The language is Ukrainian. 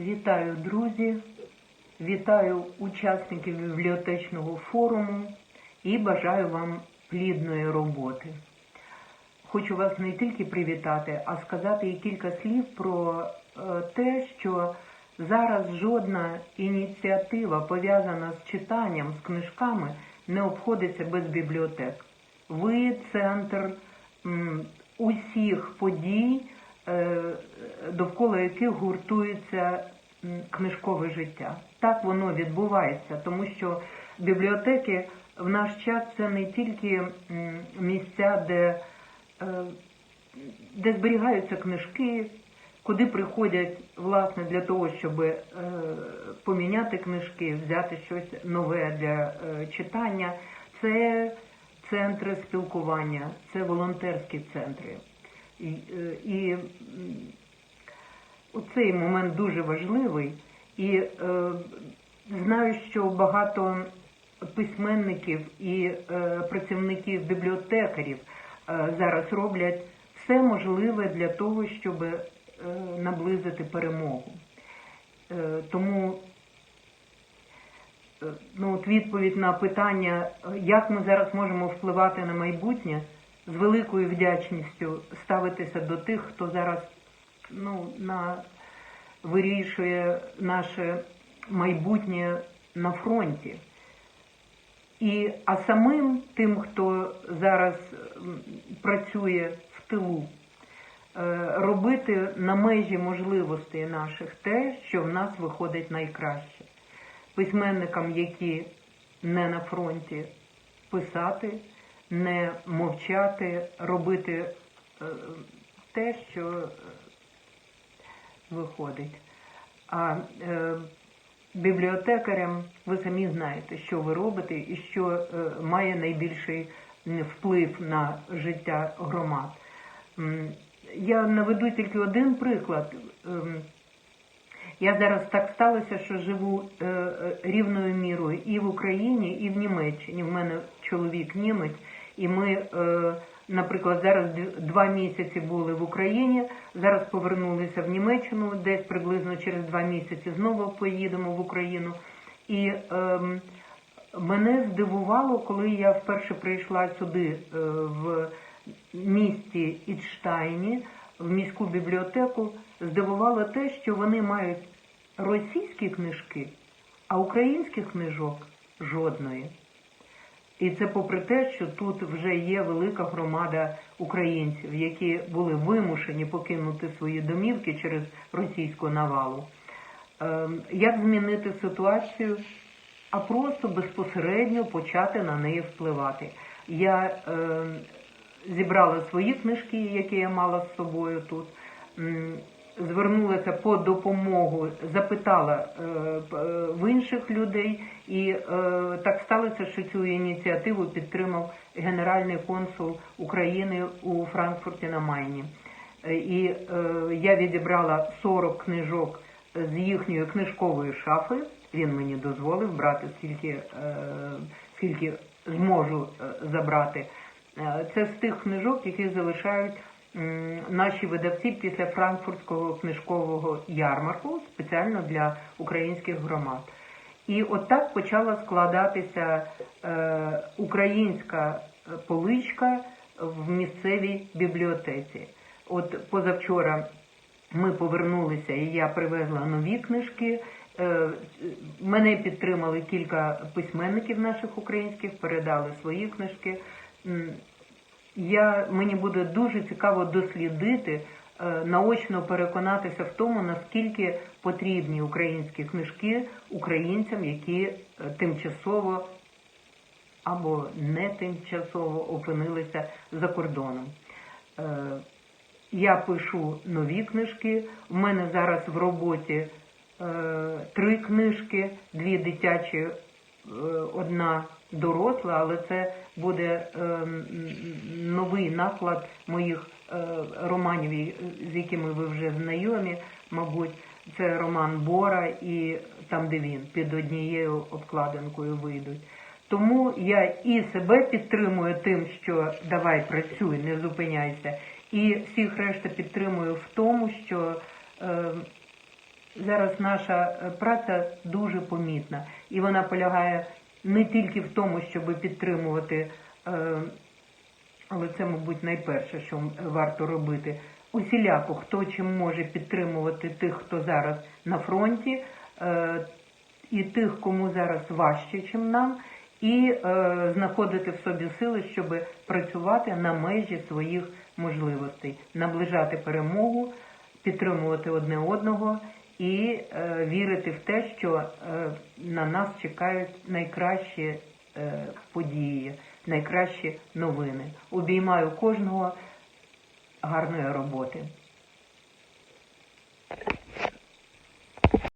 Вітаю, друзі! Вітаю учасників бібліотечного форуму і бажаю вам плідної роботи. Хочу вас не тільки привітати, а сказати і кілька слів про е, те, що зараз жодна ініціатива, пов'язана з читанням, з книжками, не обходиться без бібліотек. Ви центр усіх подій, довкола яких гуртується книжкове життя. Так воно відбувається, тому що бібліотеки в наш час це не тільки місця, де, е, де зберігаються книжки, куди приходять власне для того, щоб е, поміняти книжки, взяти щось нове для е, читання. Це центри спілкування, це волонтерські центри. І, е, і м, оцей момент дуже важливий. І е, знаю, що багато письменників і е, працівників бібліотекарів зараз роблять все можливе для того, щоб наблизити перемогу. Тому ну, от відповідь на питання, як ми зараз можемо впливати на майбутнє, з великою вдячністю ставитися до тих, хто зараз ну, на, вирішує наше майбутнє на фронті. І, а самим тим, хто зараз працює в тилу, е, робити на межі можливостей наших те, що в нас виходить найкраще. Письменникам, які не на фронті, писати, не мовчати, робити е, те, що е, виходить. А е, бібліотекарям ви самі знаєте, що ви робите і що має найбільший вплив на життя громад. Я наведу тільки один приклад. Ем, Я зараз так сталося, що живу рівною мірою і в Україні, і в Німеччині. В мене чоловік німець, і ми, е, наприклад, зараз два місяці були в Україні, зараз повернулися в Німеччину, десь приблизно через два місяці знову поїдемо в Україну. І ем, мене здивувало, коли я вперше прийшла сюди е, в місті Ідштайні, в міську бібліотеку, здивувало те, що вони мають російські книжки, а українських книжок жодної. І це попри те, що тут вже є велика громада українців, які були вимушені покинути свої домівки через російську навалу. Ем, Як змінити ситуацію? А просто безпосередньо почати на неї впливати. Я ем, зібрала свої книжки, які я мала з собою тут. Звернулася по допомогу, запитала е, е, в інших людей, і е, так сталося, що цю ініціативу підтримав генеральний консул України у Франкфурті на Майні. І я відібрала 40 книжок з їхньої книжкової шафи. Він мені дозволив брати скільки, скільки зможу забрати. Це з тих книжок, які залишають наші видавці після франкфуртського книжкового ярмарку спеціально для українських громад. І от так почала складатися е, українська е, поличка в місцевій бібліотеці. От позавчора ми повернулися, і я привезла нові книжки. Е, Мене підтримали кілька письменників наших українських, передали свої книжки. Я, мені буде дуже цікаво дослідити, е, наочно переконатися в тому, наскільки потрібні українські книжки українцям, які е, тимчасово або не тимчасово опинилися за кордоном. Е, Я пишу нові книжки. У мене зараз в роботі три книжки, дві дитячі, одна доросла, але це буде е, новий наклад моїх е, романів, з якими ви вже знайомі, мабуть. Це роман Бора і там, де він під однією обкладинкою вийдуть. Тому я і себе підтримую тим, що давай працюй, не зупиняйся, і всіх решта підтримую в тому, що е, зараз наша е, праця дуже помітна, і вона полягає не тільки в тому, щоб підтримувати, е, але це, мабуть, найперше, що варто робити. Усіляко, хто чим може підтримувати тих, хто зараз на фронті, е, і тих, кому зараз важче, чим нам, і знаходити в собі сили, щоб працювати на межі своїх можливостей, наближати перемогу, підтримувати одне одного і е, вірити в те, що е, на нас чекають найкращі е, події, найкращі новини. Обіймаю кожного гарної роботи.